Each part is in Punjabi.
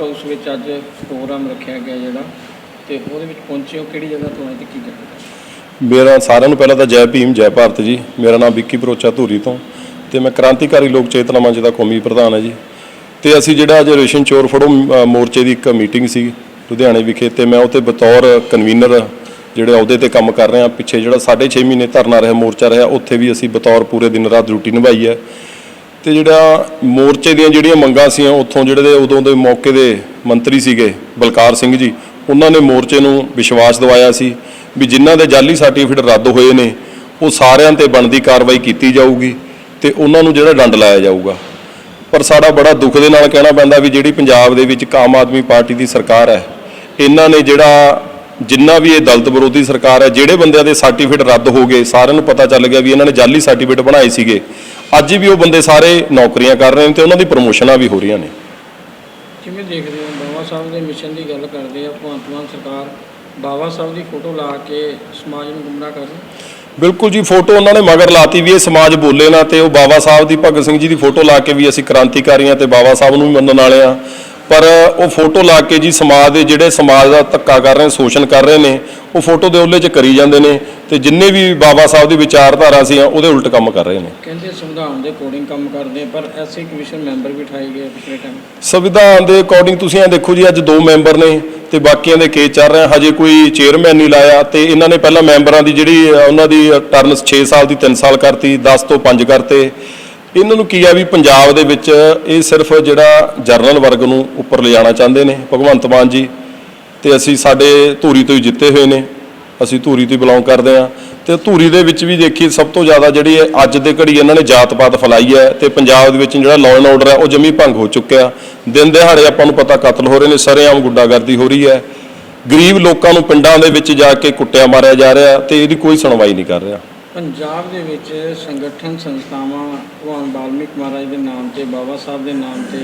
ਸੈਕਟਰ ਹਾਊਸ ਵਿੱਚ ਅੱਜ ਪ੍ਰੋਗਰਾਮ ਰੱਖਿਆ ਗਿਆ ਜਿਹੜਾ, ਤੇ ਉਹਦੇ ਵਿੱਚ ਪਹੁੰਚੇ ਹੋ ਕਿਹੜੀ ਜਗ੍ਹਾ ਤੋਂ ਆਏ ਤੇ ਕੀ ਕਰਨਾ ਮੇਰਾ ਸਾਰਿਆਂ ਨੂੰ ਪਹਿਲਾਂ ਤਾਂ ਜੈ ਭੀਮ, ਜੈ ਭਾਰਤ ਜੀ। ਮੇਰਾ ਨਾਮ ਵਿੱਕੀ ਭਰੋਚਾ ਧੂਰੀ ਤੋਂ। ਤੇ ਮੈਂ ਕ੍ਰਾਂਤੀਕਾਰੀ ਲੋਕ ਚੇਤਨਾ ਮੰਚ ਦਾ ਕੌਮੀ ਪ੍ਰਧਾਨ ਹਾਂ ਜੀ। ਤੇ ਅਸੀਂ ਜਿਹੜਾ ਅੱਜ ਰੇਸ਼ਨ ਚੋਰ ਫੜੋ ਮੋਰਚੇ ਦੀ ਇੱਕ ਮੀਟਿੰਗ ਸੀ ਲੁਧਿਆਣੇ ਵਿਖੇ, ਤੇ ਮੈਂ ਉੱਥੇ ਬਤੌਰ ਕਨਵੀਨਰ ਜਿਹੜੇ ਅਹੁਦੇ ਤੇ ਕੰਮ ਕਰ ਰਹੇ। ਹਾਂ ਪਿੱਛੇ ਜਿਹੜਾ 6.5 ਮਹੀਨੇ ਧਰਨਾ ਰਿਹਾ, ਮੋਰਚਾ ਰਿਹਾ, ਉੱਥੇ ਵੀ ਅਸੀਂ ਬਤੌਰ ਪੂਰੇ ਦਿਨ ਰਾਤ ਡਿਊਟੀ ਨਿਭਾਈ ਹੈ। ਤੇ ਜਿਹੜਾ ਮੋਰਚੇ ਦੀਆਂ ਜਿਹੜੀਆਂ ਮੰਗਾਂ ਸੀਆਂ, ਉੱਥੋਂ ਜਿਹੜੇ ਦੇ, ਉਦੋਂ ਦੇ ਮੌਕੇ ਦੇ ਮੰਤਰੀ ਸੀਗੇ, ਬਲਕਾਰ ਸਿੰਘ ਜੀ, ਉਹਨਾਂ ਨੇ ਮੋਰਚੇ ਨੂੰ ਵਿਸ਼ਵਾਸ ਦਿਵਾਇਆ ਸੀ ਵੀ ਜਿਨ੍ਹਾਂ ਦੇ ਜਾਲੀ ਸਰਟੀਫਿਕੇਟ ਰੱਦ ਹੋਏ ਨੇ, ਉਹ ਸਾਰਿਆਂ ਤੇ ਬਣਦੀ ਕਾਰਵਾਈ ਕੀਤੀ ਜਾਊਗੀ ਤੇ ਉਹਨਾਂ ਨੂੰ ਜਿਹੜਾ ਡੰਡ ਲਾਇਆ ਜਾਊਗਾ। ਪਰ ਸਾਡਾ ਬੜਾ ਦੁੱਖ ਦੇ ਨਾਲ ਕਹਿਣਾ ਪੈਂਦਾ ਵੀ ਜਿਹੜੀ ਪੰਜਾਬ ਦੇ ਵਿੱਚ ਆਮ ਆਦਮੀ ਪਾਰਟੀ ਦੀ ਸਰਕਾਰ ਹੈ, ਇਹਨਾਂ ਨੇ ਜਿਹੜਾ ਜਿੰਨਾ ਵੀ ਇਹ ਦਲਤ ਵਿਰੋਧੀ ਸਰਕਾਰ ਹੈ, ਜਿਹੜੇ ਬੰਦਿਆਂ ਦੇ ਸਰਟੀਫਿਕੇਟ ਰੱਦ ਹੋ ਗਏ, ਸਾਰਿਆਂ ਨੂੰ ਪਤਾ ਚੱਲ ਗਿਆ ਵੀ ਇਹਨਾਂ ਨੇ ਜਾਲੀ ਸਰਟੀਫਿਕੇਟ ਬਣਾਏ ਸੀਗੇ। ਅੱਜ ਵੀ ਉਹ ਬੰਦੇ ਸਾਰੇ ਨੌਕਰੀਆਂ ਕਰ ਰਹੇ ਨੇ ਤੇ ਉਹਨਾਂ ਦੀ ਪ੍ਰਮੋਸ਼ਨਾਂ ਵੀ ਹੋ ਰਹੀਆਂ ਨੇ। ਕਿਵੇਂ ਦੇਖਦੇ ਹੋ? ਬਾਬਾ ਸਾਹਿਬ ਦੇ ਮਿਸ਼ਨ ਦੀ ਗੱਲ ਕਰਦੇ ਆ ਭਗਵੰਤ ਮਾਨ ਸਰਕਾਰ ਬਾਬਾ ਸਾਹਿਬ ਦੀ ਫੋਟੋ ਲਾ ਕੇ ਸਮਾਜ ਨੂੰ ਗੁੰਮਰਾਹ ਕਰ ਰਹੀ ਬਿਲਕੁਲ ਜੀ ਫੋਟੋ ਉਹਨਾਂ ਨੇ ਮਗਰ ਲਾਤੀ ਵੀ ਇਹ ਸਮਾਜ ਬੋਲੇ ਨਾ ਤੇ ਉਹ ਬਾਬਾ ਸਾਹਿਬ ਦੀ ਭਗਤ ਸਿੰਘ ਜੀ ਦੀ ਫੋਟੋ ਲਾ ਕੇ ਵੀ ਅਸੀਂ ਕ੍ਰਾਂਤੀਕਾਰੀਆਂ ਤੇ ਬਾਬਾ ਸਾਹਿਬ ਨੂੰ ਵੀ ਮੰਨਣ ਵਾਲੇ ਆ ਪਰ ਉਹ ਫੋਟੋ ਲਾ ਕੇ ਜੀ ਸਮਾਜ ਦੇ ਜਿਹੜੇ ਸਮਾਜ ਦਾ ਧੱਕਾ ਕਰ ਰਹੇ ਨੇ ਸ਼ੋਸ਼ਣ ਕਰ ਰਹੇ ਨੇ ਉਹ ਫੋਟੋ ਦੇ ਉਹਲੇ 'ਚ ਕਰੀ ਜਾਂਦੇ ਨੇ ਤੇ ਜਿੰਨੇ ਵੀ ਬਾਬਾ ਸਾਹਿਬ ਦੀ ਵਿਚਾਰਧਾਰਾ ਸੀ ਉਹਦੇ ਉਲਟ ਕੰਮ ਕਰ ਰਹੇ ਨੇ। ਕਹਿੰਦੇ ਸੰਵਿਧਾਨ ਦੇ ਅਕੋਰਡਿੰਗ ਕੰਮ ਕਰਦੇ ਪਰ ਐਸਸੀ ਕਮਿਸ਼ਨ ਮੈਂਬਰ ਵੀ ਠਾਏ ਗਏ ਪਿਛਲੇ ਟਾਈਮ ਸੰਵਿਧਾਨ ਦੇ ਅਕੋਰਡਿੰਗ ਤੁਸੀਂ ਇਹ ਦੇਖੋ ਜੀ ਅੱਜ ਦੋ ਮੈਂਬਰ ਨੇ ਤੇ ਬਾਕੀਆਂ ਦੇ ਕੇਸ ਚੱਲ ਰਹੇ। ਹਜੇ ਕੋਈ ਚੇਅਰਮੈਨ ਨਹੀਂ ਲਾਇਆ ਤੇ ਇਹਨਾਂ ਨੇ ਪਹਿਲਾਂ ਮੈਂਬਰਾਂ ਦੀ ਜਿਹੜੀ ਉਹਨਾਂ ਦੀ ਟਰਨ 6 ਸਾਲ ਦੀ 3 ਸਾਲ ਕਰਤੀ 10 ਤੋਂ 5 ਕਰਤੇ। ਇਹਨਾਂ ਨੂੰ ਕੀ ਆ ਵੀ ਪੰਜਾਬ ਦੇ ਵਿੱਚ ਇਹ ਸਿਰਫ ਜਿਹੜਾ ਜਰਨਲ ਵਰਗ ਨੂੰ ਉੱਪਰ ਲਿਜਾਣਾ ਚਾਹੁੰਦੇ ਨੇ, ਭਗਵੰਤ ਮਾਨ ਜੀ, ਤੇ ਅਸੀਂ ਸਾਡੇ ਧੂਰੀ ਤੋਂ ਹੀ ਜਿੱਤੇ ਹੋਏ ਨੇ, ਅਸੀਂ ਧੂਰੀ ਤੋਂ ਬਿਲੋਂਗ ਕਰਦੇ ਆ ਤੇ ਧੂਰੀ ਦੇ ਵਿੱਚ ਵੀ ਦੇਖੀ ਸਭ ਤੋਂ ਜ਼ਿਆਦਾ ਜਿਹੜੀ ਅੱਜ ਦੇ ਘੜੀ ਇਹਨਾਂ ਨੇ ਜਾਤ-ਪਾਤ ਫੈਲਾਈ ਹੈ ਤੇ ਪੰਜਾਬ ਦੇ ਵਿੱਚ ਜਿਹੜਾ ਲਾਅ ਐਂਡ ਆਰਡਰ ਹੈ, ਉਹ ਜਮੀ ਭੰਗ ਹੋ ਚੁੱਕਿਆ। ਦਿਨ ਦਿਹਾੜੇ ਆਪਾਂ ਨੂੰ ਪਤਾ ਕਤਲ ਹੋ ਰਹੇ ਨੇ, ਸਰੇਆਮ ਗੁੰਡਾਗਰਦੀ ਹੋ ਰਹੀ ਹੈ। ਗਰੀਬ ਲੋਕਾਂ ਨੂੰ ਪਿੰਡਾਂ ਦੇ ਵਿੱਚ ਜਾ ਕੇ ਕੁੱਟਿਆ ਮਾਰਿਆ ਜਾ ਰਿਹਾ ਤੇ ਇਹਦੀ ਕੋਈ ਸੁਣਵਾਈ ਨਹੀਂ ਕਰ ਰਿਹਾ। ਪੰਜਾਬ ਦੇ ਵਿੱਚ ਸੰਗਠਨ ਸੰਸਥਾਵਾਂ, ਭਗਵਾਨ ਵਾਲਮੀਕ ਮਹਾਰਾਜ ਦੇ ਨਾਮ ਤੇ, ਬਾਬਾ ਸਾਹਿਬ ਦੇ ਨਾਮ ਤੇ,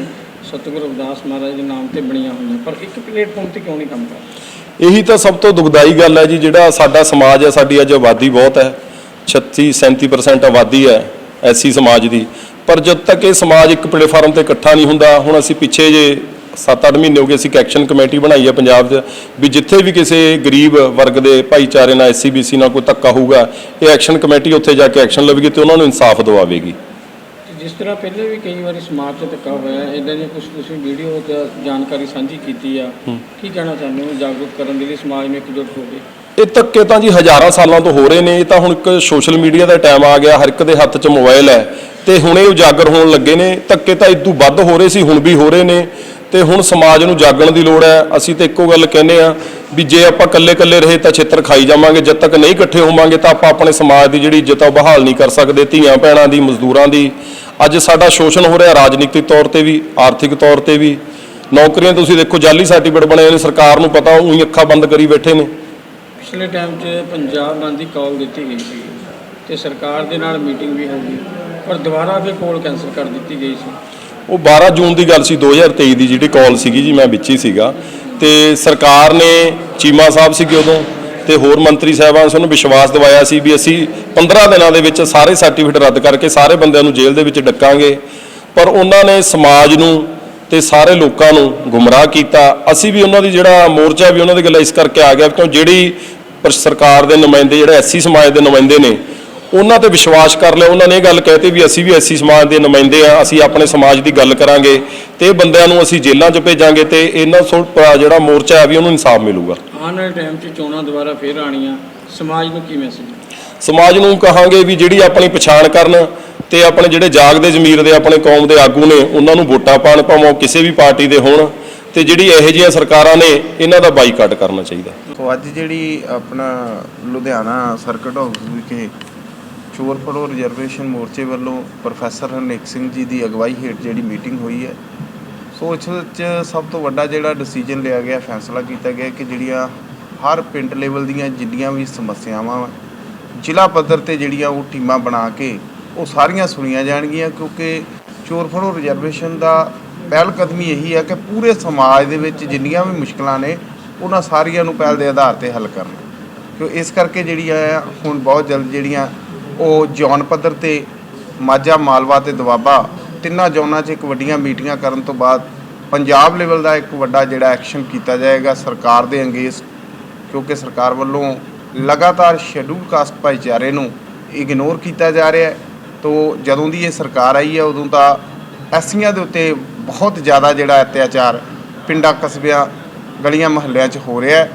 ਸਤਿਗੁਰੂ ਰਵਿਦਾਸ ਮਹਾਰਾਜ ਦੇ ਨਾਮ ਤੇ ਬਣੀਆਂ ਹੋਈਆਂ। ਪਰ ਇੱਕ ਪਲੇਟਫਾਰਮ ਤੇ ਕਿਉਂ ਨਹੀਂ ਕੰਮ ਕਰ ਇਹੀ ਤਾਂ ਸਭ ਤੋਂ ਦੁਖਦਾਈ ਗੱਲ ਹੈ ਜੀ, ਜਿਹੜਾ ਸਾਡਾ ਸਮਾਜ ਹੈ, ਸਾਡੀ ਅੱਜ ਆਬਾਦੀ ਬਹੁਤ ਹੈ। 36 37% ਆਬਾਦੀ ਹੈ ਐਸੀ ਸਮਾਜ ਦੀ। ਪਰ ਜਦ ਤੱਕ ਇਹ ਸਮਾਜ ਇੱਕ ਪਲੇਟਫਾਰਮ ਤੇ ਇਕੱਠਾ ਨਹੀਂ ਹੁੰਦਾ, ਹੁਣ ਅਸੀਂ ਪਿੱਛੇ ਜੇ 7-8 ਮਹੀਨੇ ਹੋ ਗਏ ਅਸੀਂ ਇੱਕ ਐਕਸ਼ਨ ਕਮੇਟੀ ਬਣਾਈ ਹੈ ਪੰਜਾਬ 'ਚ ਵੀ ਜਿੱਥੇ ਵੀ ਕਿਸੇ ਗਰੀਬ ਵਰਗ ਦੇ ਭਾਈਚਾਰੇ ਨਾਲ ਐਸਸੀ ਬੀਸੀ ਨਾਲ ਕੋਈ ਧੱਕਾ ਹੋਊਗਾ ਇਹ ਐਕਸ਼ਨ ਕਮੇਟੀ ਉੱਥੇ ਜਾ ਕੇ ਐਕਸ਼ਨ ਲਵੇਗੀ ਤੇ ਉਹਨਾਂ ਨੂੰ ਇਨਸਾਫ ਦਿਵਾਵੇਗੀ। ਜਿਸ ਤਰ੍ਹਾਂ ਪਹਿਲੇ ਵੀ ਕਈ ਵਾਰੀ ਸਮਾਜ 'ਚ ਧੱਕਾ ਹੋਇਆ ਇਦਾਂ ਦੀਆਂ ਕੁਝ ਤੁਸੀਂ ਵੀਡੀਓ ਤੇ ਜਾਣਕਾਰੀ ਸਾਂਝੀ ਕੀਤੀ ਆ ਕੀ ਕਹਿਣਾ ਚਾਹੁੰਦੇ ਹੋ ਜਾਗਰੂਕ ਕਰਨ ਦੇ ਲਈ ਸਮਾਜ ਨੂੰ ਇਕਜੁੱਟ ਹੋ ਕੇ? ਇਹ ਧੱਕੇ ਤਾਂ ਜੀ ਹਜ਼ਾਰਾਂ ਸਾਲਾਂ ਤੋਂ ਹੋ ਰਹੇ ਨੇ ਇਹ ਤਾਂ ਹੁਣ ਇੱਕ ਸੋਸ਼ਲ ਮੀਡੀਆ ਦਾ ਟਾਈਮ ਆ ਗਿਆ ਹਰ ਇੱਕ ਦੇ ਹੱਥ 'ਚ ਮੋਬਾਈਲ ਹੈ ਤੇ ਹੁਣ ਇਹ ਉਜਾਗਰ ਹੋਣ ਲੱਗੇ ਨੇ ਧੱਕੇ ਤਾਂ ਇਦੋਂ ਵੱਧ ਹੋ ਰਹੇ ਸੀ ਹੁਣ ਵੀ ਹੋ ਰਹੇ ਨੇ ਤੇ ਹੁਣ ਸਮਾਜ ਨੂੰ ਜਾਗਣ ਦੀ ਲੋੜ ਹੈ। ਅਸੀਂ ਤਾਂ ਇੱਕੋ ਗੱਲ ਕਹਿੰਦੇ ਆ ਵੀ ਜੇ ਆਪਾਂ ਇਕੱਲੇ-ਇਕੱਲੇ ਰਹੇ ਤਾਂ ਛੇਤਰ ਖਾਈ ਜਾਵਾਂਗੇ, ਜਦ ਤੱਕ ਨਹੀਂ ਇਕੱਠੇ ਹੋਵਾਂਗੇ ਤਾਂ ਆਪਾਂ ਆਪਣੇ ਸਮਾਜ ਦੀ ਜਿਹੜੀ ਇੱਜ਼ਤ ਆ ਉਹ ਬਹਾਲ ਨਹੀਂ ਕਰ ਸਕਦੇ, ਧੀਆਂ ਭੈਣਾਂ ਦੀ, ਮਜ਼ਦੂਰਾਂ ਦੀ। ਅੱਜ ਸਾਡਾ ਸ਼ੋਸ਼ਣ ਹੋ ਰਿਹਾ ਰਾਜਨੀਤਿਕ ਤੌਰ ਤੇ ਵੀ, ਆਰਥਿਕ ਤੌਰ ਤੇ ਵੀ। ਨੌਕਰੀਆਂ ਤੁਸੀਂ ਦੇਖੋ, ਜਾਲੀ ਸਰਟੀਫਿਕੇਟ ਬਣੇ ਹੋਏ ਨੇ, ਸਰਕਾਰ ਨੂੰ ਪਤਾ, ਉਹੀ ਅੱਖਾਂ ਬੰਦ ਕਰੀ ਬੈਠੇ ਨੇ। ਪਿਛਲੇ ਟਾਈਮ 'ਚ ਪੰਜਾਬ ਬੰਦ ਦੀ ਕਾਲ ਦਿੱਤੀ ਗਈ ਸੀ ਤੇ ਸਰਕਾਰ ਦੇ ਨਾਲ ਮੀਟਿੰਗ ਵੀ ਹੋ ਗਈ, ਪਰ ਦੁਬਾਰਾ ਫਿਰ ਕਾਲ ਕੈਂਸਲ ਕਰ ਦਿੱਤੀ ਗਈ ਸੀ। ਉਹ 12 ਜੂਨ ਦੀ ਗੱਲ ਸੀ 2023 ਦੀ ਜਿਹੜੀ ਕਾਲ ਸੀਗੀ ਜੀ, ਮੈਂ ਵਿੱਚ ਹੀ ਸੀਗਾ। ਤੇ ਸਰਕਾਰ ਨੇ ਚੀਮਾ ਸਾਹਿਬ ਸੀਗੇ ਉਦੋਂ, ਤੇ ਹੋਰ ਮੰਤਰੀ ਸਾਹਿਬਾਨ ਸਾਨੂੰ ਵਿਸ਼ਵਾਸ ਦਿਵਾਇਆ ਸੀ ਵੀ ਅਸੀਂ 15 ਦਿਨਾਂ ਦੇ ਵਿੱਚ ਸਾਰੇ ਸਰਟੀਫਿਕੇਟ ਰੱਦ ਕਰਕੇ ਸਾਰੇ ਬੰਦਿਆਂ ਨੂੰ ਜੇਲ੍ਹ ਦੇ ਵਿੱਚ ਡੱਕਾਂਗੇ। ਪਰ ਉਹਨਾਂ ਨੇ ਸਮਾਜ ਨੂੰ ਤੇ ਸਾਰੇ ਲੋਕਾਂ ਨੂੰ ਗੁੰਮਰਾਹ ਕੀਤਾ। ਅਸੀਂ ਵੀ ਉਹਨਾਂ ਦੀ ਜਿਹੜਾ ਮੋਰਚਾ ਵੀ ਉਹਨਾਂ ਦੀ ਗੱਲਾਂ ਇਸ ਕਰਕੇ ਆ ਗਿਆ ਕਿਉਂ ਜਿਹੜੀ ਪਰ ਸਰਕਾਰ ਦੇ ਨੁਮਾਇੰਦੇ, ਜਿਹੜੇ ਐਸਸੀ ਸਮਾਜ ਦੇ ਨੁਮਾਇੰਦੇ ਨੇ ਉਹਨਾਂ ਤੇ ਵਿਸ਼ਵਾਸ ਕਰ ਲਿਆ। ਉਹਨਾਂ ਨੇ ਇਹ ਗੱਲ ਕਹਿਤੀ ਵੀ ਅਸੀਂ ਵੀ ਐਸੀ ਸਮਾਜ ਦੇ ਨੁਮਾਇੰਦੇ ਆ ਅਸੀਂ ਆਪਣੇ ਸਮਾਜ ਦੀ ਗੱਲ ਕਰਾਂਗੇ ਤੇ ਇਹ ਬੰਦਿਆਂ ਨੂੰ ਅਸੀਂ ਜੇਲ੍ਹਾਂ 'ਚ ਭੇਜਾਂਗੇ ਤੇ ਇਹਨਾਂ ਸੋ ਜਿਹੜਾ ਮੋਰਚਾ ਹੈ ਵੀ ਉਹਨੂੰ ਇਨਸਾਫ ਮਿਲੂਗਾ। ਆਉਣ ਵਾਲੇ ਟਾਈਮ 'ਚ ਚੋਣਾਂ ਦੁਬਾਰਾ ਫੇਰ ਆਣੀਆਂ ਸਮਾਜ ਨੂੰ ਕੀ ਮੈਸੇਜ ਸਮਾਜ ਨੂੰ ਕਹਾਂਗੇ ਵੀ ਜਿਹੜੀ ਆਪਣੀ ਪਛਾਣ ਕਰਨ ਤੇ ਆਪਣੇ ਜਿਹੜੇ ਜਾਗਦੇ ਜ਼ਮੀਰ ਦੇ ਆਪਣੇ ਕੌਮ ਦੇ ਆਗੂ ਨੇ ਉਹਨਾਂ ਨੂੰ ਵੋਟਾਂ ਪਾਣ ਭਾਵੇਂ ਉਹ ਕਿਸੇ ਵੀ ਪਾਰਟੀ ਦੇ ਹੋਣ ਤੇ ਜਿਹੜੀ ਇਹੋ ਜਿਹੀਆਂ ਸਰਕਾਰਾਂ ਨੇ ਇਹਨਾਂ ਦਾ ਬਾਈਕਾਟ ਕਰਨਾ ਚਾਹੀਦਾ। ਸੋ ਅੱਜ ਜਿਹੜੀ ਆਪਣਾ ਲੁਧਿਆਣਾ ਸਰਕਟ ਹਾਊਸ ਵਿਖੇ ਚੋਰ ਪੜੋ ਰਿਜ਼ਰਵੇਸ਼ਨ ਮੋਰਚੇ ਵੱਲੋਂ ਪ੍ਰੋਫੈਸਰ ਹਰਨੇਕ ਸਿੰਘ ਜੀ ਦੀ ਅਗਵਾਈ ਹੇਠ ਜਿਹੜੀ ਮੀਟਿੰਗ ਹੋਈ ਹੈ, ਸੋ ਇਸ ਵਿੱਚ ਸਭ ਤੋਂ ਵੱਡਾ ਜਿਹੜਾ ਡਿਸੀਜਨ ਲਿਆ ਗਿਆ, ਫੈਸਲਾ ਕੀਤਾ ਗਿਆ ਕਿ ਜਿਹੜੀਆਂ ਹਰ ਪਿੰਡ ਲੈਵਲ ਦੀਆਂ ਜਿੰਨੀਆਂ ਵੀ ਸਮੱਸਿਆਵਾਂ ਵਾ, ਜ਼ਿਲ੍ਹਾ ਪੱਧਰ ਤੇ ਜਿਹੜੀਆਂ ਉਹ ਟੀਮਾਂ ਬਣਾ ਕੇ ਉਹ ਸਾਰੀਆਂ ਸੁਣੀਆਂ ਜਾਣਗੀਆਂ, ਕਿਉਂਕਿ ਚੋਰ ਫੜੋ ਰਿਜ਼ਰਵੇਸ਼ਨ ਦਾ ਪਹਿਲ ਕਦਮੀ ਇਹੀ ਹੈ ਕਿ ਪੂਰੇ ਸਮਾਜ ਦੇ ਵਿੱਚ ਜਿੰਨੀਆਂ ਵੀ ਮੁਸ਼ਕਲਾਂ ਨੇ, ਉਹਨਾਂ ਸਾਰੀਆਂ ਨੂੰ ਪਹਿਲ ਦੇ ਆਧਾਰ ਤੇ ਹੱਲ ਕਰਨਾ। ਕਿਉਂ ਇਸ ਕਰਕੇ ਜਿਹੜੀਆਂ ਆ, ਹੁਣ ਬਹੁਤ ਜਲਦ ਜਿਹੜੀਆਂ ਉਹ ਜੌਨ ਪੱਧਰ ਤੇ, ਮਾਝਾ ਮਾਲਵਾ ਤੇ ਦੁਆਬਾ, ਤਿੰਨਾਂ ਜ਼ੋਨਾਂ 'ਚ ਇੱਕ ਵੱਡੀਆਂ ਮੀਟਿੰਗਾਂ ਕਰਨ ਤੋਂ ਬਾਅਦ ਪੰਜਾਬ ਲੈਵਲ ਦਾ ਇੱਕ ਵੱਡਾ ਜਿਹੜਾ ਐਕਸ਼ਨ ਕੀਤਾ ਜਾਏਗਾ ਸਰਕਾਰ ਦੇ ਅੰਗੇਜ਼, ਕਿਉਂਕਿ ਸਰਕਾਰ ਵੱਲੋਂ ਲਗਾਤਾਰ ਸ਼ੈਡਿਊਲ ਕਾਸਟ ਭਾਈਚਾਰੇ ਨੂੰ ਇਗਨੋਰ ਕੀਤਾ ਜਾ ਰਿਹਾ ਹੈ। ਤੋ ਜਦੋਂ ਦੀ ਇਹ ਸਰਕਾਰ ਆਈ ਹੈ, ਉਦੋਂ ਤਾਂ ਐਸੀਆਂ ਦੇ ਉੱਤੇ ਬਹੁਤ ਜ਼ਿਆਦਾ ਜਿਹੜਾ ਅਤਿਆਚਾਰ ਪਿੰਡਾਂ ਕਸਬਿਆਂ, ਗਲੀਆਂ ਮੁਹੱਲਿਆਂ 'ਚ ਹੋ ਰਿਹਾ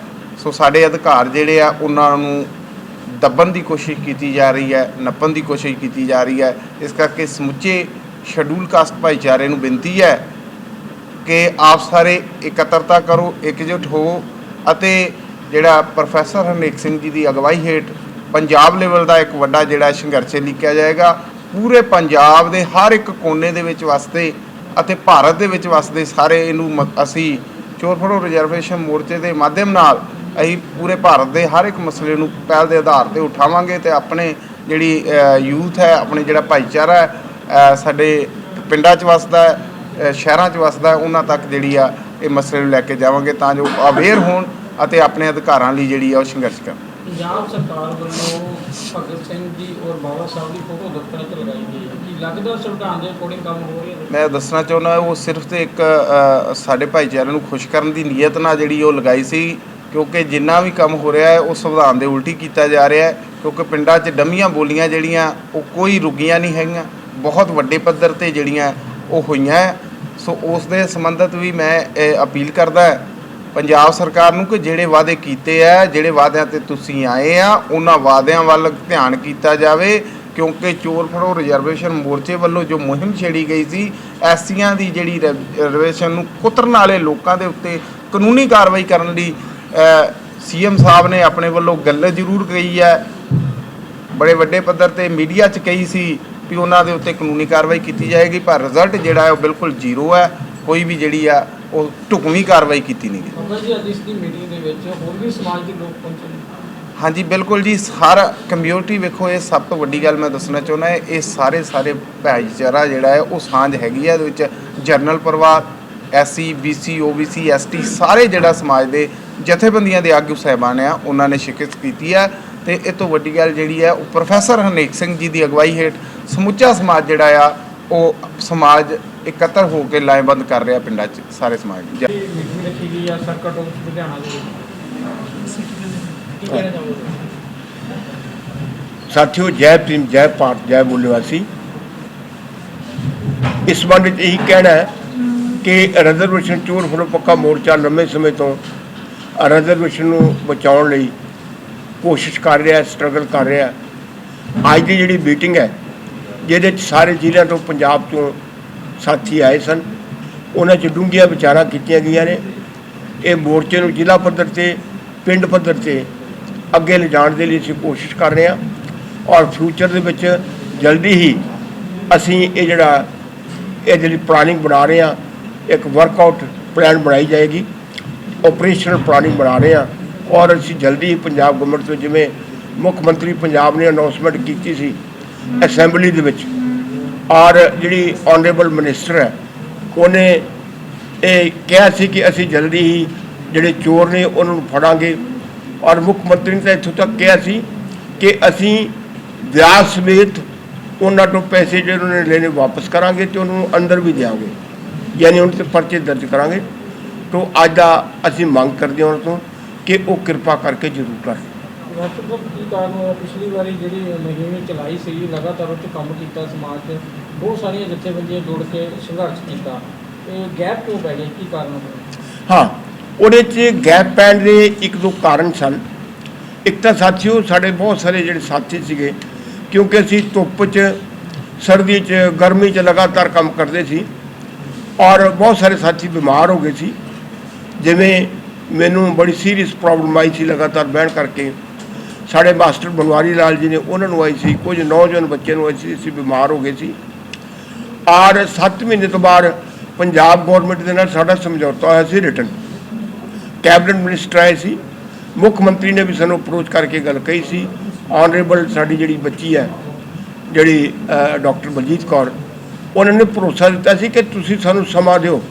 ਸੋ ਸਾਡੇ ਅਧਿਕਾਰ ਜਿਹੜੇ ਆ, ਉਹਨਾਂ ਨੂੰ ਦੱਬਣ ਦੀ ਕੋਸ਼ਿਸ਼ ਕੀਤੀ ਜਾ ਰਹੀ ਹੈ, ਨੱਪਣ ਦੀ ਕੋਸ਼ਿਸ਼ ਕੀਤੀ ਜਾ ਰਹੀ ਹੈ। ਇਸ ਕਰਕੇ ਸਮੁੱਚੇ ਸ਼ਡਿਊਲ ਕਾਸਟ ਭਾਈਚਾਰੇ ਨੂੰ ਬੇਨਤੀ ਹੈ ਕਿ ਆਪ ਸਾਰੇ ਇਕੱਤਰਤਾ ਕਰੋ, ਇਕਜੁੱਟ ਹੋ ਅਤੇ ਜਿਹੜਾ ਪ੍ਰੋਫੈਸਰ ਹਰਨੇਕ ਸਿੰਘ ਜੀ ਦੀ ਅਗਵਾਈ ਹੇਠ ਪੰਜਾਬ ਲੈਵਲ ਦਾ ਇੱਕ ਵੱਡਾ ਜਿਹੜਾ ਸੰਘਰਸ਼ ਲਿਖਿਆ ਜਾਏਗਾ। ਪੂਰੇ ਪੰਜਾਬ ਦੇ ਹਰ ਇੱਕ ਕੋਨੇ ਦੇ ਵਿੱਚ ਵਸਦੇ ਅਤੇ ਭਾਰਤ ਦੇ ਵਿੱਚ ਵਸਦੇ ਸਾਰੇ ਇਹਨੂੰ ਮ- ਅਸੀਂ ਚੋਰ ਫੜੋ ਰਿਜ਼ਰਵੇਸ਼ਨ ਮੋਰਚੇ ਦੇ ਮਾਧਿਅਮ ਨਾਲ ਅਸੀਂ ਪੂਰੇ ਭਾਰਤ ਦੇ ਹਰ ਇੱਕ ਮਸਲੇ ਨੂੰ ਪਹਿਲ ਦੇ ਆਧਾਰ ਤੇ ਉਠਾਵਾਂਗੇ ਤੇ ਆਪਣੇ ਜਿਹੜੀ ਯੂਥ ਹੈ ਆਪਣੇ ਜਿਹੜਾ ਭਾਈਚਾਰਾ ਹੈ ਸਾਡੇ ਪਿੰਡਾਂ 'ਚ ਵਸਦਾ ਹੈ ਸ਼ਹਿਰਾਂ 'ਚ ਵਸਦਾ ਹੈ, ਉਹਨਾਂ ਤੱਕ ਜਿਹੜੀ ਆ ਇਹ ਮਸਲੇ ਨੂੰ ਲੈ ਕੇ ਜਾਵਾਂਗੇ ਤਾਂ ਜੋ ਅਵੇਅਰ ਹੋਣ ਅਤੇ ਆਪਣੇ ਅਧਿਕਾਰਾਂ ਲਈ ਜਿਹੜੀ ਆ ਉਹ ਸੰਘਰਸ਼ ਕਰਨ। ਪੰਜਾਬ ਸਰਕਾਰ ਵੱਲੋਂ ਭਗਤ ਸਿੰਘ ਜੀ ਔਰ ਬਾਬਾ ਸਾਹਿਬ ਦੀ ਫੋਟੋ ਦਫ਼ਤਰਾਂ 'ਚ ਲਗਾਈ ਗਈ ਹੈ। ਕੀ ਲੱਗਦਾ ਸੰਵਿਧਾਨ ਦੇ ਅਕੋਰਡਿੰਗ ਕੰਮ ਹੋ ਰਿਹਾ ਹੈ? ਮੈਂ ਦੱਸਣਾ ਚਾਹੁੰਦਾ ਉਹ ਸਿਰਫ ਤੇ ਇੱਕ ਸਾਡੇ ਭਾਈਚਾਰੇ ਨੂੰ ਖੁਸ਼ ਕਰਨ ਦੀ ਨੀਅਤ ਨਾਲ ਜਿਹੜੀ ਉਹ ਲਗਾਈ ਸੀ। ਕਿਉਂਕਿ ਜਿੰਨਾ ਵੀ ਕੰਮ ਹੋ ਰਿਹਾ ਹੈ, ਉਹ ਸੰਵਿਧਾਨ ਦੇ ਉਲਟੀ ਕੀਤਾ ਜਾ ਰਿਹਾ ਹੈ, ਕਿਉਂਕਿ ਪਿੰਡਾਂ 'ਚ ਡੰਮੀਆਂ ਬੋਲੀਆਂ ਜਿਹੜੀਆਂ, ਉਹ ਕੋਈ ਰੁਕੀਆਂ ਨਹੀਂ ਹੈਗੀਆਂ। ਬਹੁਤ ਵੱਡੇ ਪੱਧਰ ਤੇ ਜਿਹੜੀਆਂ ਉਹ ਹੋਈਆਂ ਸੋ ਉਸ ਦੇ ਸੰਬੰਧਤ ਵੀ ਮੈਂ ਅਪੀਲ ਕਰਦਾ ਹਾਂ, ਪੰਜਾਬ ਸਰਕਾਰ ਨੂੰ ਕਿ ਜਿਹੜੇ ਵਾਅਦੇ ਕੀਤੇ ਆ ਜਿਹੜੇ ਵਾਅਦਿਆਂ ਤੇ ਤੁਸੀਂ ਆਏ ਆ, ਉਹਨਾਂ ਵਾਅਦਿਆਂ ਵੱਲ ਧਿਆਨ ਕੀਤਾ ਜਾਵੇ, ਕਿਉਂਕਿ ਚੋਰ ਫੜੋ ਰਿਜ਼ਰਵੇਸ਼ਨ ਮੋਰਚੇ ਵੱਲੋਂ ਜੋ ਮੁਹਿੰਮ ਛੇੜੀ ਗਈ ਸੀ ਐਸੀਆਂ ਦੀ ਜਿਹੜੀ ਰਿਜ਼ਰਵੇਸ਼ਨ ਨੂੰ ਕੁਤਰਨ ਵਾਲੇ ਲੋਕਾਂ ਦੇ ਉੱਤੇ ਕਾਨੂੰਨੀ ਕਾਰਵਾਈ ਕਰਨ ਲਈ ਸੀਐਮ ਸਾਹਿਬ ਨੇ ਆਪਣੇ ਵੱਲੋਂ ਗੱਲ ਜ਼ਰੂਰ ਕਹੀ ਹੈ। ਬੜੇ ਵੱਡੇ ਪੱਧਰ ਤੇ ਮੀਡੀਆ 'ਚ ਕਹੀ ਸੀ ਵੀ ਉਹਨਾਂ ਦੇ ਉੱਤੇ ਕਾਨੂੰਨੀ ਕਾਰਵਾਈ ਕੀਤੀ ਜਾਏਗੀ ਪਰ ਰਿਜ਼ਲਟ ਜਿਹੜਾ ਹੈ ਉਹ ਬਿਲਕੁਲ ਜ਼ੀਰੋ ਹੈ। ਕੋਈ ਵੀ ਜਿਹੜੀ ਆ ਉਹ ਢੁਕਵੀਂ ਕਾਰਵਾਈ ਕੀਤੀ ਨਹੀਂ ਗਈ। ਅੰਕਲ ਜੀ ਅੱਜ ਇਸ ਦੀ ਮੀਟਿੰਗ ਦੇ ਵਿੱਚ ਹੋਰ ਵੀ ਸਮਾਜ ਦੇ ਲੋਕ ਪਹੁੰਚੇ ਨੇ। ਹਾਂਜੀ ਬਿਲਕੁਲ ਜੀ ਹਰ ਕਮਿਊਨਿਟੀ ਵੇਖੋ ਇਹ ਸਭ ਤੋਂ ਵੱਡੀ ਗੱਲ ਮੈਂ ਦੱਸਣਾ ਚਾਹੁੰਦਾ ਹੈ ਇਹ ਸਾਰੇ ਸਾਰੇ ਭਾਈਚਾਰਾ ਜਿਹੜਾ ਹੈ ਉਹ ਸਾਂਝ ਹੈਗੀ ਹੈ। ਇਹਦੇ ਵਿੱਚ ਜਰਨਲ ਪਰਿਵਾਰ ਐਸਸੀ ਬੀਸੀ ਓਬੀਸੀ ਐਸਟੀ ਸਾਰੇ ਜਿਹੜਾ ਸਮਾਜ ਦੇ ਜਥੇਬੰਦੀਆਂ ਦੇ ਆਗੂ ਸਹਿਬਾਨ ਆ ਉਹਨਾਂ ਨੇ ਸ਼ਿਕਸਤ ਕੀਤੀ ਹੈ ਤੇ ਇਹ ਤੋਂ ਵੱਡੀ ਗੱਲ ਜਿਹੜੀ ਹੈ ਉਹ ਪ੍ਰੋਫੈਸਰ ਹਰਨੇਕ ਸਿੰਘ ਜੀ ਦੀ ਅਗਵਾਈ ਹੇਠ ਸਮੁੱਚਾ ਸਮਾਜ ਜਿਹੜਾ ਆ ਉਹ ਸਮਾਜ ਇਕੱਤਰ ਹੋ ਕੇ ਲਾਇਬੰਦ ਕਰ ਰਿਹਾ ਪਿੰਡਾਂ 'ਚ ਸਾਰੇ ਸਮਾਜ ਦੀ। ਇਹ ਮੀਟਿੰਗ ਰੱਖੀ ਗਈ ਆ ਸਰਕਟ ਆਫਿਸ ਲੁਧਿਆਣਾ ਦੇ ਵਿੱਚ। ਕੀ ਕਹਿਣਾ ਚਾਹੋਗੇ? ਸਾਥੀਓ ਜੈ ਭੀਮ ਜੈ ਭਾਰਤ ਜੈ ਬੋਲੇ ਵਾਸੀ ਇਸ ਸੰਬੰਧ ਵਿੱਚ ਇਹੀ ਕਹਿਣਾ ਹੈ ਕਿ ਰਿਜ਼ਰਵੇਸ਼ਨ ਚੋਰ ਫੜੋ ਪੱਕਾ ਮੋਰਚਾ ਲੰਮੇ ਸਮੇਂ ਤੋਂ ਰਿਜ਼ਰਵੇਸ਼ਨ ਨੂੰ ਬਚਾਉਣ ਲਈ ਕੋਸ਼ਿਸ਼ ਕਰ ਰਿਹਾ ਸਟਰਗਲ ਕਰ ਰਿਹਾ। ਅੱਜ ਦੀ ਜਿਹੜੀ ਮੀਟਿੰਗ ਹੈ, ਜਿਹਦੇ 'ਚ ਸਾਰੇ ਜ਼ਿਲ੍ਹਿਆਂ ਤੋਂ ਪੰਜਾਬ ਤੋਂ ਸਾਥੀ ਆਏ ਸਨ। ਉਹਨਾਂ 'ਚ ਡੂੰਘੀਆਂ ਵਿਚਾਰਾਂ ਕੀਤੀਆਂ ਗਈਆਂ ਨੇ। ਇਹ ਮੋਰਚੇ ਨੂੰ ਜ਼ਿਲ੍ਹਾ ਪੱਧਰ ਤੇ, ਪਿੰਡ ਪੱਧਰ ਤੇ ਅੱਗੇ ਲਿਜਾਣ ਦੇ ਲਈ ਅਸੀਂ ਕੋਸ਼ਿਸ਼ ਕਰ ਰਹੇ ਹਾਂ। ਔਰ ਫਿਊਚਰ ਦੇ ਵਿੱਚ ਜਲਦੀ ਹੀ ਅਸੀਂ ਇਹ ਜਿਹੜਾ, ਇਹਦੇ ਲਈ ਪਲਾਨਿੰਗ ਬਣਾ ਰਹੇ ਹਾਂ। ਇੱਕ ਵਰਕਆਊਟ ਪਲਾਨ ਬਣਾਈ ਜਾਏਗੀ। ਆਪਰੇਸ਼ਨਲ ਪਲਾਨਿੰਗ ਬਣਾ ਰਹੇ ਹਾਂ ਔਰ ਅਸੀਂ ਜਲਦੀ ਹੀ ਪੰਜਾਬ ਗਵਰਨਮੈਂਟ ਤੋਂ ਜਿਵੇਂ ਮੁੱਖ ਮੰਤਰੀ ਪੰਜਾਬ ਨੇ ਅਨਾਉਂਸਮੈਂਟ ਕੀਤੀ ਸੀ ਅਸੈਂਬਲੀ ਦੇ ਵਿੱਚ, ਔਰ ਜਿਹੜੀ ਆਨਰੇਬਲ ਮਿਨਿਸਟਰ ਹੈ, ਉਹਨੇ ਇਹ ਕਿਹਾ ਸੀ ਕਿ ਅਸੀਂ ਜਲਦੀ ਹੀ ਜਿਹੜੇ ਚੋਰ ਨੇ ਉਹਨਾਂ ਨੂੰ ਫੜਾਂਗੇ। ਔਰ ਮੁੱਖ ਮੰਤਰੀ ਨੇ ਤਾਂ ਇੱਥੋਂ ਤੱਕ ਕਿਹਾ ਸੀ ਕਿ ਅਸੀਂ ਵਿਆਜ ਸਮੇਤ ਉਹਨਾਂ ਤੋਂ ਪੈਸੇ ਜਿਹੜੇ ਉਹਨਾਂ ਨੇ ਲੈਣੇ ਵਾਪਸ ਕਰਾਂਗੇ ਤੇ ਉਹਨਾਂ ਨੂੰ ਅੰਦਰ ਵੀ ਦਿਆਂਗੇ। ਯਾਨੀ ਉਹਨਾਂ ਤੇ ਪਰਚੇ ਦਰਜ ਕਰਾਂਗੇ। ਤੋਂ ਅੱਜ ਦਾ ਅਸੀਂ ਮੰਗ ਕਰਦੇ ਹਾਂ ਉਹਨਾਂ ਤੋਂ ਕਿ ਉਹ ਕਿਰਪਾ ਕਰਕੇ ਜ਼ਰੂਰ ਕਰਨ ਡਾਕਟਰ ਸਾਹਿਬ ਕੀ ਕਾਰਨ ਹੋਇਆ? ਪਿਛਲੀ ਵਾਰੀ ਜਿਹੜੀ ਮੁਹਿੰਮ ਚਲਾਈ ਸੀ ਲਗਾਤਾਰ ਉਹ 'ਚ ਕੰਮ ਕੀਤਾ ਸਮਾਜ 'ਚ ਬਹੁਤ ਸਾਰੀਆਂ ਜਥੇਬੰਦੀਆਂ ਜੁੜ ਕੇ ਸੰਘਰਸ਼ ਕੀਤਾ। ਇਹ ਗੈਪ ਕਿਉਂ ਪੈ ਗਿਆ? ਕੀ ਕਾਰਨ ਹੋਇਆ? ਹਾਂ ਉਹਦੇ 'ਚ ਗੈਪ ਪੈਣ ਦੇ ਇੱਕ ਦੋ ਕਾਰਨ ਸਨ। ਇੱਕ ਤਾਂ ਸਾਥੀਓ ਸਾਡੇ ਬਹੁਤ ਸਾਰੇ ਜਿਹੜੇ ਸਾਥੀ ਸੀਗੇ ਕਿਉਂਕਿ ਅਸੀਂ ਧੁੱਪ 'ਚ ਸਰਦੀ 'ਚ ਗਰਮੀ 'ਚ ਲਗਾਤਾਰ ਕੰਮ ਕਰਦੇ ਸੀ। ਔਰ ਬਹੁਤ ਸਾਰੇ ਸਾਥੀ ਬਿਮਾਰ ਹੋ ਗਏ ਸੀ। ਜਿਵੇਂ ਮੈਨੂੰ ਬੜੀ ਸੀਰੀਅਸ ਪ੍ਰੋਬਲਮ ਆਈ ਸੀ ਲਗਾਤਾਰ ਬਹਿਣ ਕਰਕੇ। ਸਾਡੇ ਮਾਸਟਰ ਬਨਵਾਰੀ ਲਾਲ ਜੀ ਨੇ ਉਹਨਾਂ ਨੂੰ ਆਈ ਸੀ, ਕੁਝ ਨੌਜਵਾਨ ਬੱਚੇ ਨੂੰ ਆਈ ਸੀ, ਅਸੀਂ ਬਿਮਾਰ ਹੋ ਗਏ ਸੀ। ਔਰ 7 ਮਹੀਨੇ ਤੋਂ ਬਾਅਦ ਪੰਜਾਬ ਗਵਰਨਮੈਂਟ ਦੇ ਨਾਲ ਸਾਡਾ ਸਮਝੌਤਾ ਹੋਇਆ ਸੀ ਰਿਟਨ ਕੈਬਨਿਟ ਮਿਨਿਸਟਰ ਆਏ ਸੀ। ਮੁੱਖ ਮੰਤਰੀ ਨੇ ਵੀ ਸਾਨੂੰ ਅਪਰੋਚ ਕਰਕੇ ਗੱਲ ਕਹੀ ਸੀ। ਆਨਰੇਬਲ ਸਾਡੀ ਜਿਹੜੀ ਬੱਚੀ ਹੈ, ਜਿਹੜੀ ਡਾਕਟਰ ਬਲਜੀਤ ਕੌਰ ਉਹਨਾਂ ਨੇ ਭਰੋਸਾ ਦਿੱਤਾ ਸੀ ਕਿ ਤੁਸੀਂ ਸਾਨੂੰ ਸਮਾਂ ਦਿਓ।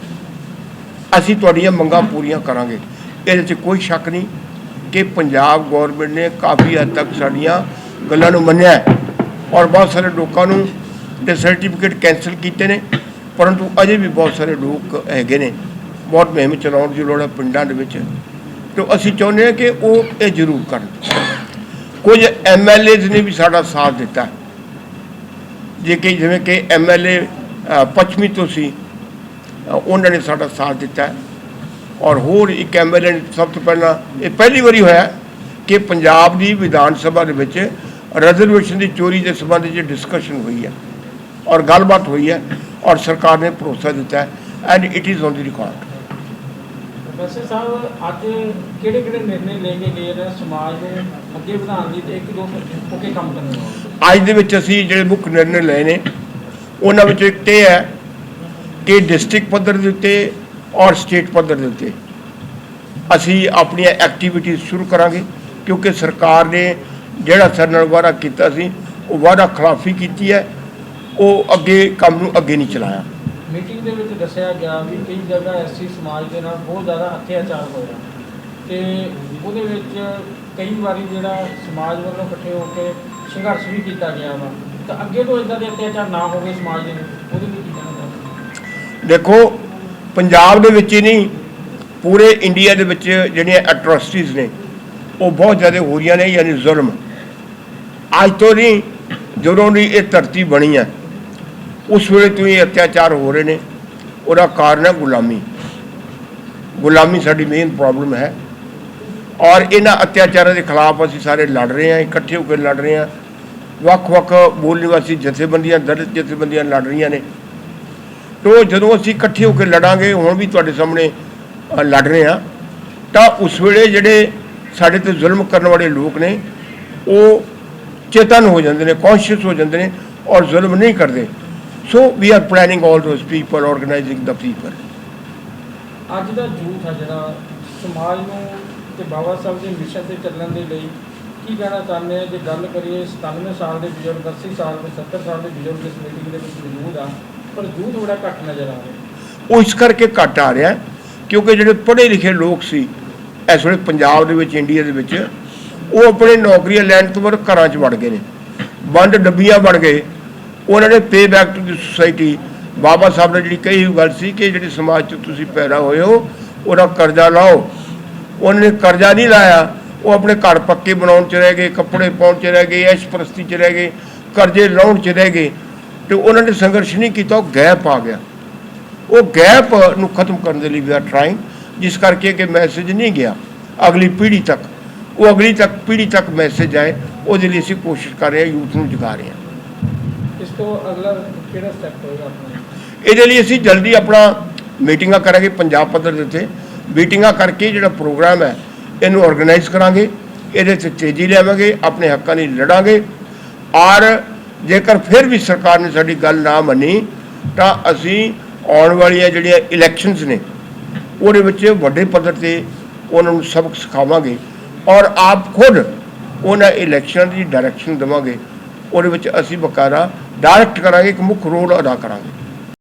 ਅਸੀਂ ਤੁਹਾਡੀਆਂ ਮੰਗਾਂ ਪੂਰੀਆਂ ਕਰਾਂਗੇ। ਇਹਦੇ 'ਚ ਕੋਈ ਸ਼ੱਕ ਨਹੀਂ ਕਿ ਪੰਜਾਬ ਗਵਰਨਮੈਂਟ ਨੇ ਕਾਫੀ ਹੱਦ ਤੱਕ ਸਾਡੀਆਂ ਗੱਲਾਂ ਨੂੰ ਮੰਨਿਆ ਔਰ ਬਹੁਤ ਸਾਰੇ ਲੋਕਾਂ ਨੂੰ ਦੇ ਸਰਟੀਫਿਕੇਟ ਕੈਂਸਲ ਕੀਤੇ ਨੇ, ਪਰੰਤੂ ਅਜੇ ਵੀ ਬਹੁਤ ਸਾਰੇ ਲੋਕ ਹੈਗੇ ਨੇ। ਬਹੁਤ ਮੁਹਿੰਮ ਚਲਾਉਣ ਦੀ ਲੋੜ ਹੈ ਪਿੰਡਾਂ ਦੇ ਵਿੱਚ। ਤੇ ਅਸੀਂ ਚਾਹੁੰਦੇ ਹਾਂ ਕਿ ਉਹ ਇਹ ਜ਼ਰੂਰ ਕਰਨ। ਕੁਝ ਐਮਐਲਏਜ਼ ਨੇ ਵੀ ਸਾਡਾ ਸਾਥ ਦਿੱਤਾ ਜੇ ਕਿ ਜਿਵੇਂ ਕਿ ਐਮਐਲਏ ਪੱਛਮੀ ਤੋਂ ਸੀ ਉਹਨਾਂ ਨੇ ਸਾਡਾ ਸਾਥ ਦਿੱਤਾ। ਔਰ ਹੋਰ ਇੱਕ ਐਮਐਲਏ ਨੇ ਸਭ ਤੋਂ ਪਹਿਲਾਂ, ਇਹ ਪਹਿਲੀ ਵਾਰੀ ਹੋਇਆ ਕਿ ਪੰਜਾਬ ਦੀ ਵਿਧਾਨ ਸਭਾ ਦੇ ਵਿੱਚ ਰਿਜ਼ਰਵੇਸ਼ਨ ਦੀ ਚੋਰੀ ਦੇ ਸੰਬੰਧ ਵਿੱਚ ਡਿਸਕਸ਼ਨ ਹੋਈ ਹੈ ਔਰ ਗੱਲਬਾਤ ਹੋਈ ਹੈ ਔਰ ਸਰਕਾਰ ਨੇ ਭਰੋਸਾ ਦਿੱਤਾ and it is on the record ਵੈਸੇ ਸਾਹਿਬ, ਅੱਜ ਕਿਹੜੇ ਕਿਹੜੇ ਨਿਰਣੇ ਲੈਣੇ ਗਏ ਨੇ ਸਮਾਜ ਨੂੰ ਅੱਗੇ ਵਧਾਉਣ ਲਈ ਤੇ ਇੱਕ ਦੋ ਹੋ ਕੰਮ ਕਰਨ ਵਾਸਤੇ ਅੱਜ ਦੇ ਵਿੱਚ ਅਸੀਂ ਜਿਹੜੇ ਮੁੱਖ ਨਿਰਣੇ ਲਏ ਨੇ, ਉਹਨਾਂ ਵਿੱਚ ਇੱਕ ਤੇ ਹੈ ਕਿ ਡਿਸਟ੍ਰਿਕਟ ਪੱਧਰ ਦੇ ਉੱਤੇ ਔਰ ਸਟੇਟ ਪੱਧਰ ਦੇ ਉੱਤੇ ਅਸੀਂ ਆਪਣੀਆਂ ਐਕਟੀਵਿਟੀਜ਼ ਸ਼ੁਰੂ ਕਰਾਂਗੇ, ਕਿਉਂਕਿ ਸਰਕਾਰ ਨੇ ਜਿਹੜਾ ਸਾਡੇ ਨਾਲ ਵਾਅਦਾ ਕੀਤਾ ਸੀ, ਉਹ ਵਾਅਦਾ ਖਿਲਾਫੀ ਕੀਤੀ ਹੈ, ਉਹ ਅੱਗੇ ਕੰਮ ਨੂੰ ਅੱਗੇ ਨਹੀਂ ਚਲਾਇਆ। ਮੀਟਿੰਗ ਦੇ ਵਿੱਚ ਦੱਸਿਆ ਗਿਆ ਵੀ ਕਈ ਜਗ੍ਹਾ ਐਸੀ ਸਮਾਜ ਦੇ ਨਾਲ ਬਹੁਤ ਜ਼ਿਆਦਾ ਅਤਿਆਚਾਰ ਹੋਇਆ। ਤੇ ਉਹਦੇ ਵਿੱਚ ਕਈ ਵਾਰੀ ਜਿਹੜਾ ਸਮਾਜ ਵੱਲੋਂ ਇਕੱਠੇ ਹੋ ਕੇ ਸੰਘਰਸ਼ ਵੀ ਕੀਤਾ ਗਿਆ ਵਾ। ਤਾਂ ਅੱਗੇ ਤੋਂ ਇਦਾਂ ਦੇ ਅਤਿਆਚਾਰ ਨਾ ਹੋਵੇ ਸਮਾਜ ਦੇ ਵਿੱਚ, ਉਹਦੇ ਲਈ ਕੀ ਕਹਿਣਾ ਚਾਹੁੰਦੇ ਦੇਖੋ, ਪੰਜਾਬ ਦੇ ਵਿੱਚ ਹੀ ਨਹੀਂ, ਪੂਰੇ ਇੰਡੀਆ ਦੇ ਵਿੱਚ ਜਿਹੜੀਆਂ ਐਟਰੋਸਿਟੀਜ਼ ਨੇ, ਉਹ ਬਹੁਤ ਜ਼ਿਆਦਾ ਹੋ ਰਹੀਆਂ ਨੇ, ਯਾਨੀ ਜ਼ੁਲਮ। ਅੱਜ ਤੋਂ ਨਹੀਂ, ਜਦੋਂ ਦੀ ਇਹ ਧਰਤੀ ਬਣੀ ਹੈ ਉਸ ਵੇਲੇ ਤੋਂ ਇਹ ਅਤਿਆਚਾਰ ਹੋ ਰਹੇ ਨੇ। ਉਹਦਾ ਕਾਰਨ ਹੈ ਗੁਲਾਮੀ। ਗੁਲਾਮੀ ਸਾਡੀ ਮੇਨ ਪ੍ਰੋਬਲਮ ਹੈ। ਔਰ ਇਹਨਾਂ ਅਤਿਆਚਾਰਾਂ ਦੇ ਖਿਲਾਫ ਅਸੀਂ ਸਾਰੇ ਲੜ ਰਹੇ ਹਾਂ, ਇਕੱਠੇ ਹੋ ਕੇ ਲੜ ਰਹੇ ਹਾਂ। ਵੱਖ-ਵੱਖ ਬੋਲ ਨਿਵਾਸੀ ਜਥੇਬੰਦੀਆਂ, ਦਲਿਤ ਜਥੇਬੰਦੀਆਂ ਲੜ ਰਹੀਆਂ ਨੇ। ਤੋ ਜਦੋਂ ਅਸੀਂ ਇਕੱਠੇ ਹੋ ਕੇ ਲੜਾਂਗੇ, ਹੁਣ ਵੀ ਤੁਹਾਡੇ ਸਾਹਮਣੇ ਲੜ ਰਹੇ ਹਾਂ। ਤਾਂ ਉਸ ਵੇਲੇ ਜਿਹੜੇ ਸਾਡੇ ਤੇ ਜ਼ੁਲਮ ਕਰਨ ਵਾਲੇ ਲੋਕ ਨੇ, ਉਹ ਚੇਤਨ ਹੋ ਜਾਂਦੇ ਨੇ ਕੌਨਸ਼ੀਅਸ ਹੋ ਜਾਂਦੇ ਨੇ ਔਰ ਜ਼ੁਲਮ ਨਹੀਂ ਕਰਦੇ। So we are planning all those people organizing the people ਅੱਜ ਦਾ ਯੂਥ ਆ ਜਿਹੜਾ ਸਮਾਜ ਨੂੰ ਤੇ ਬਾਬਾ ਸਾਹਿਬ ਦੇ ਮਿਸ਼ਨ ਤੇ ਚੱਲਣ ਦੇ ਲਈ ਕੀ ਕਹਿਣਾ ਚਾਹੁੰਦੇ ਆ? ਜੇ ਗੱਲ ਕਰੀਏ 97 ਸਾਲ ਦੇ ਬਜ਼ੁਰਗ 80 ਸਾਲ ਦੇ 70 ਸਾਲ ਦੇ ਬਜ਼ੁਰਗ ਇਸ ਮੀਟਿੰਗ ਦੇ ਵਿੱਚ ਮੌਜੂਦ ਆ ਪਰ ਯੂਥ ਬੜਾ ਘੱਟ ਨਜ਼ਰ ਆ ਰਿਹਾ। ਉਹ ਇਸ ਕਰਕੇ ਘੱਟ ਆ ਰਿਹਾ ਕਿਉਂਕਿ ਜਿਹੜੇ ਪੜ੍ਹੇ ਲਿਖੇ ਲੋਕ ਸੀ ਇਸ ਵੇਲੇ ਪੰਜਾਬ ਦੇ ਵਿੱਚ ਇੰਡੀਆ ਦੇ ਵਿੱਚ ਉਹ ਆਪਣੇ ਨੌਕਰੀਆਂ ਲੈਣ ਤੋਂ ਬਾਅਦ ਘਰਾਂ 'ਚ ਵੜ ਗਏ ਨੇ। ਬੰਦ ਡੱਬੀਆਂ ਬਣ ਗਏ। ਉਹਨਾਂ ਨੇ pay back to the society Baba Sahib ਨੇ ਜਿਹੜੀ ਕਹੀ ਗੱਲ ਸੀ ਕਿ ਜਿਹੜੀ ਸਮਾਜ 'ਚ ਤੁਸੀਂ ਪੈਦਾ ਹੋਏ ਹੋ, ਉਹਦਾ ਕਰਜ਼ਾ ਲਾਓ। ਉਹਨਾਂ ਨੇ ਕਰਜ਼ਾ ਨਹੀਂ ਲਾਇਆ, ਉਹ ਆਪਣੇ ਘਰ ਪੱਕੇ ਬਣਾਉਣ 'ਚ ਰਹਿ ਗਏ, ਕੱਪੜੇ ਪਾਉਣ 'ਚ ਰਹਿ ਗਏ ਐਸ਼ ਪ੍ਰਸਤੀ 'ਚ ਰਹਿ ਗਏ, ਕਰਜ਼ੇ ਲਾਉਣ 'ਚ ਰਹਿ ਗਏ। ਤੇ ਉਹਨਾਂ ਨੇ ਸੰਘਰਸ਼ ਨਹੀਂ ਕੀਤਾ, ਉਹ ਗੈਪ ਆ ਗਿਆ। ਉਹ ਗੈਪ ਨੂੰ ਖਤਮ ਕਰਨ ਦੇ ਲਈ ਵੀ ਆ ਟਰਾਈਂਗ ਜਿਸ ਕਰਕੇ ਕਿ ਮੈਸੇਜ ਨਹੀਂ ਗਿਆ ਅਗਲੀ ਪੀੜ੍ਹੀ ਤੱਕ। ਉਹ ਅਗਲੀ ਤੱਕ, ਪੀੜ੍ਹੀ ਤੱਕ ਮੈਸੇਜ ਆਏ, ਉਹਦੇ ਲਈ ਅਸੀਂ ਕੋਸ਼ਿਸ਼ ਕਰ ਰਹੇ ਹਾਂ, ਯੂਥ ਨੂੰ ਜਗਾ ਰਹੇ ਹਾਂ। ਇਸ ਤੋਂ ਅਗਲਾ ਕਿਹੜਾ ਸਟੈਪ ਹੋਏਗਾ ਆਪਣਾ ਇਹਦੇ ਲਈ ਅਸੀਂ ਜਲਦੀ ਆਪਣਾ ਮੀਟਿੰਗਾਂ ਕਰਾਂਗੇ, ਪੰਜਾਬ ਪੱਧਰ ਦੇ ਉੱਤੇ। ਮੀਟਿੰਗਾਂ ਕਰਕੇ ਜਿਹੜਾ ਪ੍ਰੋਗਰਾਮ ਹੈ, ਇਹਨੂੰ ਆਰਗੇਨਾਈਜ਼ ਕਰਾਂਗੇ। ਇਹਦੇ 'ਚ ਤੇਜ਼ੀ ਲਿਆਵਾਂਗੇ, ਆਪਣੇ ਹੱਕਾਂ ਲਈ ਲੜਾਂਗੇ। ਔਰ ਜੇਕਰ ਫਿਰ ਵੀ ਸਰਕਾਰ ਨੇ ਸਾਡੀ ਗੱਲ ਨਾ ਮੰਨੀ, ਤਾਂ ਅਸੀਂ ਆਉਣ ਵਾਲੀਆਂ ਜਿਹੜੀਆਂ ਇਲੈਕਸ਼ਨਸ ਨੇ, ਉਹਦੇ ਵਿੱਚ ਵੱਡੇ ਪੱਧਰ ਤੇ ਉਹਨਾਂ ਨੂੰ ਸਬਕ ਸਿਖਾਵਾਂਗੇ। ਔਰ ਆਪ ਖੁਦ ਉਹਨਾਂ ਇਲੈਕਸ਼ਨ ਦੀ ਡਾਇਰੈਕਸ਼ਨ ਦੇਵਾਂਗੇ। ਉਹਦੇ ਵਿੱਚ ਅਸੀਂ ਬਕਾਇਦਾ ਡਾਇਰੈਕਟ ਕਰਾਂਗੇ ਇੱਕ ਮੁੱਖ ਰੋਲ ਅਦਾ ਕਰਾਂਗੇ।